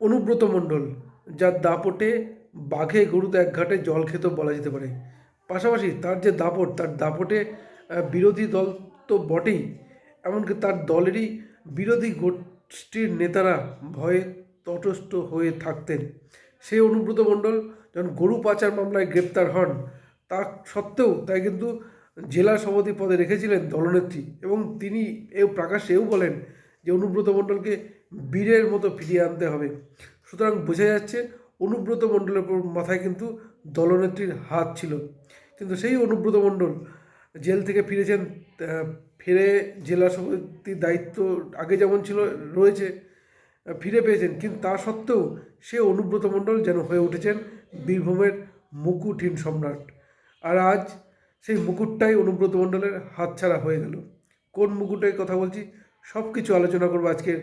অনুব্রত মণ্ডল, যার দাপটে বাঘে গরুতে এক ঘাটে জল খেত বলা যেতে পারে। পাশাপাশি তার যে দাপট, তার দাপটে বিরোধী দল তো বটেই, এমনকি তার দলেরই বিরোধী গোষ্ঠীর নেতারা ভয়ে তটস্থ হয়ে থাকতেন। সেই অনুব্রত মণ্ডল যখন গরু পাচার মামলায় গ্রেপ্তার হন, তা সত্ত্বেও তাই কিন্তু জেলা সভাপতি পদে রেখেছিলেন দলনেত্রী এবং তিনি এও প্রকাশ্যে এও বলেন যে অনুব্রত মণ্ডলকে বীরের মতো ফিরিয়ে আনতে হবে। সুতরাং বোঝা যাচ্ছে অনুব্রত মণ্ডলের মাথায় কিন্তু দলনেত্রীর হাত ছিল। কিন্তু সেই অনুব্রত মণ্ডল জেল থেকে ফিরেছেন ফিরে জেলা সভাপতির দায়িত্ব আগে যেমন ছিল, রয়েছে ফিরে পেয়েছেন। কিন্তু তা সত্ত্বেও সে অনুব্রত মণ্ডল যেন হয়ে উঠেছেন বীরভূমের মুকুটহীন সম্রাট। আর আজ সেই মুকুটটাই অনুব্রত মণ্ডলের হাতছাড়া হয়ে গেল। কোন মুকুটের কথা বলছি? সব কিছু আলোচনা করব আজকের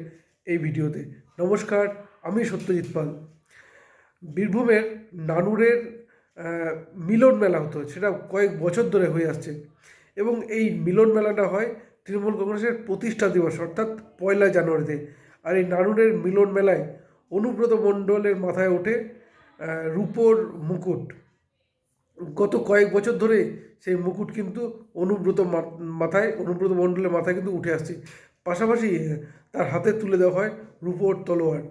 এই ভিডিওতে। নমস্কার, আমি সত্যজিৎ পাল। বীরভূমের নানুরের মিলন মেলা হতো, সেটা কয়েক বছর ধরে হয়ে আসছে। এবং এই মিলন মেলাটা হয় তৃণমূল কংগ্রেসের প্রতিষ্ঠা দিবস, অর্থাৎ পয়লা জানুয়ারিতে। আর এই নানুরের মিলন মেলায় অনুব্রত মণ্ডলের মাথায় ওঠে রূপোর মুকুট। গত কয়েক বছর ধরে সেই মুকুট কিন্তু অনুব্রত মাথায়, অনুব্রত মণ্ডলের মাথায় কিন্তু উঠে আসছে। পাশাপাশি তার হাতে তুলে দেওয়া হয় রূপোর তলোয়ার।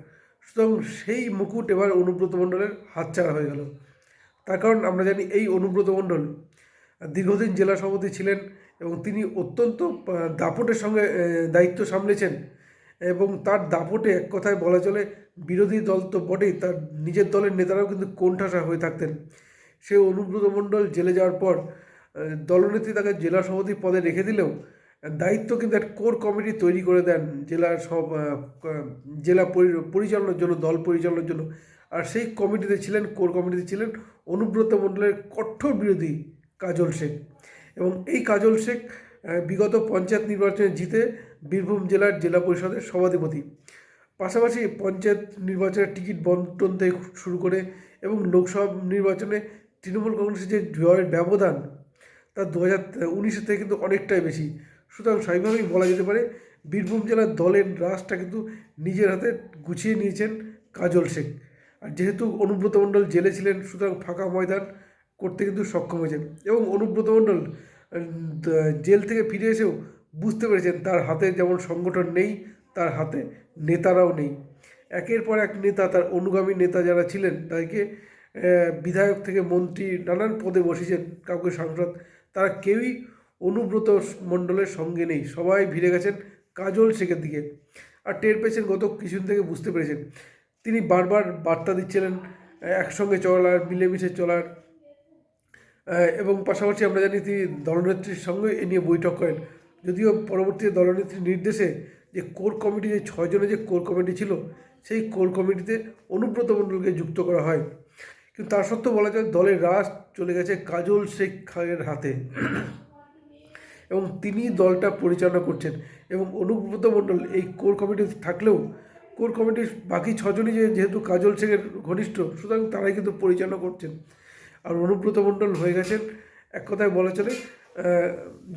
সুতরাং সেই মুকুট এবার অনুব্রত মণ্ডলের হাতছাড়া হয়ে গেল। তার কারণ আমরা জানি এই অনুব্রত মণ্ডল দীর্ঘদিন জেলা সভাপতি ছিলেন এবং তিনি অত্যন্ত দাপটের সঙ্গে দায়িত্ব সামলেছেন এবং তার দাপটে এক কথায় বলা চলে বিরোধী দল তো বটেই, তার নিজের দলের নেতারাও কিন্তু কোণঠাসা হয়ে থাকতেন। সে অনুব্রত মণ্ডল জেলে যাওয়ার পর দলনেত্রী তাকে জেলা সভাপতি পদে রেখে দিলেও দায়িত্ব কিন্তু এক কোর কমিটি তৈরি করে দেন জেলার সব জেলা পরি- পরিচালনার জন্য, দল পরিচালনার জন্য। আর সেই কমিটিতে ছিলেন কোর কমিটিতে ছিলেন অনুব্রত মণ্ডলের কঠোর বিরোধী কাজল শেখ। এবং এই কাজল শেখ বিগত পঞ্চায়েত নির্বাচনে জিতে বীরভূম জেলার জেলা পরিষদের সভাধিপতি। পাশাপাশি পঞ্চায়েত নির্বাচনের টিকিট বন্টন থেকে শুরু করে এবং লোকসভা নির্বাচনে তৃণমূল কংগ্রেসের যে জয়ের ব্যবধান, তা দু হাজার উনিশের থেকে কিন্তু অনেকটাই বেশি। সুতরাং স্বাভাবিকভাবেই বলা যেতে পারে, বীরভূম জেলার দলের রাসটা কিন্তু নিজের হাতে গুছিয়ে নিয়েছেন কাজল শেখ। আর যেহেতু অনুব্রত মণ্ডল জেলে ছিলেন, সুতরাং ফাঁকা ময়দান করতে কিন্তু সক্ষম হয়েছেন এবং অনুব্রত মণ্ডল জেল থেকে ফিরে এসেও বুঝতে পেরেছেন তার হাতে যেমন সংগঠন নেই, তার হাতে নেতারাও নেই। একের পর এক নেতা, তার অনুগামী নেতা যারা ছিলেন, তাদেরকে বিধায়ক থেকে মন্ত্রী নানান পদে বসেছেন, কাউকে সাংসদ, তারা কেউই অনুব্রত মণ্ডলের সঙ্গে নেই। সবাই ভিড়ে গেছেন কাজল শেখের দিকে। আর টের পেয়েছেন গত কিছুদিন থেকে বুঝতে পেরেছেন। তিনি বারবার বার্তা দিচ্ছিলেন একসঙ্গে চলার, মিলেমিশে চলার। এবং পাশাপাশি আমরা জানি তিনি দলনেত্রীর সঙ্গে এ নিয়ে বৈঠক করেন। যদিও পরবর্তীতে দলনেত্রীর নির্দেশে যে কোর কমিটি, যে ছয়জনের যে কোর কমিটি ছিল, সেই কোর কমিটিতে অনুব্রত মণ্ডলকে যুক্ত করা হয়। কিন্তু তার সত্ত্বেও বলা যায় দলের রাস চলে গেছে কাজল শেখ খানের হাতে। এবং তিনি দলটা পরিচালনা করছেন। এবং অনুব্রত মণ্ডল এই কোর কমিটি থাকলেও কোর কমিটির বাকি ছজনই যেহেতু কাজল শেখের ঘনিষ্ঠ, সুতরাং তারাই কিন্তু পরিচালনা করছেন। আর অনুব্রত মণ্ডল হয়ে গেছেন, এক কথায় বলা চলে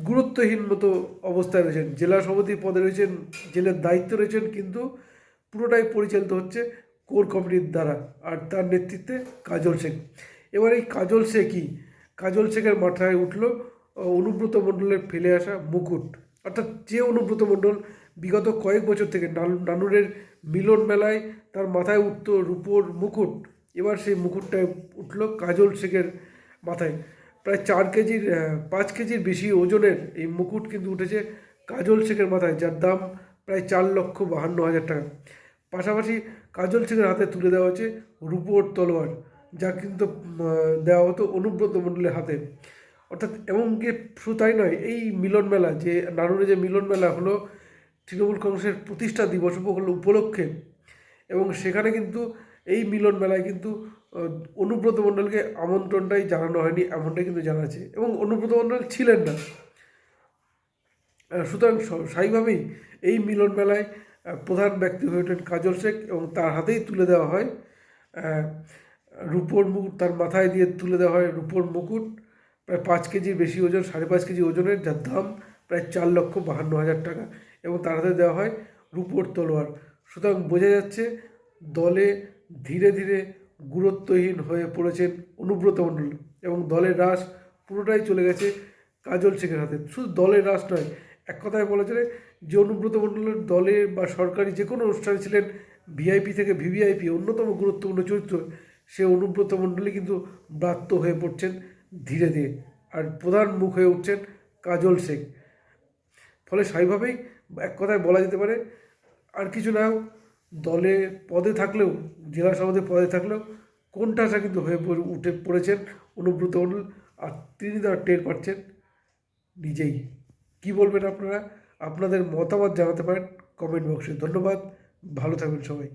গুরুত্বহীন মতো অবস্থায় রয়েছেন। জেলা সভাপতি পদে রয়েছেন, জেলার দায়িত্ব রয়েছেন, কিন্তু পুরোটাই পরিচালিত হচ্ছে কোর কমিটির দ্বারা। আর তার নেতৃত্বে কাজল শেখ এবার এই কাজল শেখই কাজল শেখের মাথায় উঠল অনুব্রত মণ্ডলের ফেলে আসা মুকুট। অর্থাৎ যে অনুব্রত মণ্ডল বিগত কয়েক বছর থেকে নানু- নানুরের মিলন মেলায় তার মাথায় উঠত রূপোর মুকুট। এবার সেই মুকুটটায় উঠল কাজল শেখের মাথায়। প্রায় চার কেজির পাঁচ কেজির বেশি ওজনের এই মুকুট কিন্তু উঠেছে কাজল শেখের মাথায়, যার দাম প্রায় চার লক্ষ বাহান্ন হাজার টাকা। পাশাপাশি কাজল শেখের হাতে তুলে দেওয়া হচ্ছে রূপোর তলোয়ার, যা কিন্তু দেওয়া হতো অনুব্রত মণ্ডলের হাতে। অর্থাৎ এবং এমনকি শুধু তাই নয়, এই মিলন মেলা, যে নানুরে যে মিলন মেলা হলো, তৃণমূল কংগ্রেসের প্রতিষ্ঠা দিবস উপলক্ষে- এবং সেখানে কিন্তু এই মিলন মেলায় কিন্তু অনুব্রত মণ্ডলকে আমন্ত্রণটাই জানানো হয়নি, এমনটাই কিন্তু জানাচ্ছে। এবং অনুব্রত মণ্ডল ছিলেন না। সুতরাং স্বাভাবিকভাবেই এই মিলন মেলায় প্রধান ব্যক্তি হয়ে ওঠেন কাজল শেখ এবং তার হাতেই তুলে দেওয়া হয়। রূপোর মুকুট তার মাথায় দিয়ে তুলে দেওয়া হয় রূপোর মুকুট। প্রায় পাঁচ কেজির বেশি ওজন, সাড়ে পাঁচ কেজি ওজনের, যার দাম প্রায় চার লক্ষ বাহান্ন হাজার টাকা এবং তার হাতে দেওয়া হয় রূপোর তলোয়ার। সুতরাং বোঝা যাচ্ছে দলে ধীরে ধীরে গুরুত্বহীন হয়ে পড়েছেন অনুব্রত মণ্ডল এবং দলের রাস পুরোটাই চলে গেছে কাজল শেখের হাতে। শুধু দলের রাস নয়, এক কথায় বলা চলে যে অনুব্রত মণ্ডলের দলে বা সরকারি যে কোনো অনুষ্ঠানে ছিলেন ভিআইপি থেকে ভিভিআইপি, অন্যতম গুরুত্বপূর্ণ চরিত্র, সে অনুব্রত মণ্ডলী কিন্তু ব্রাত্য হয়ে পড়ছেন ধীরে ধীরে। আর প্রধান মুখ হয়ে উঠছেন কাজল শেখ ফলে স্বাভাবিকভাবেই এক কথায় বলা যেতে পারে, আর কিছু না দলে পদে থাকলেও, জেলা সভাপতি পদে থাকলেও কোনটাসা কিন্তু হয়ে উঠে পড়েছেন অনুব্রত মণ্ডল আর তিনি তারা টের পাচ্ছেন নিজেই। কি বলবেন আপনারা? আপনাদের মতামত জানাতে পারেন কমেন্ট বক্সে। ধন্যবাদ, ভালো থাকবেন সবাই।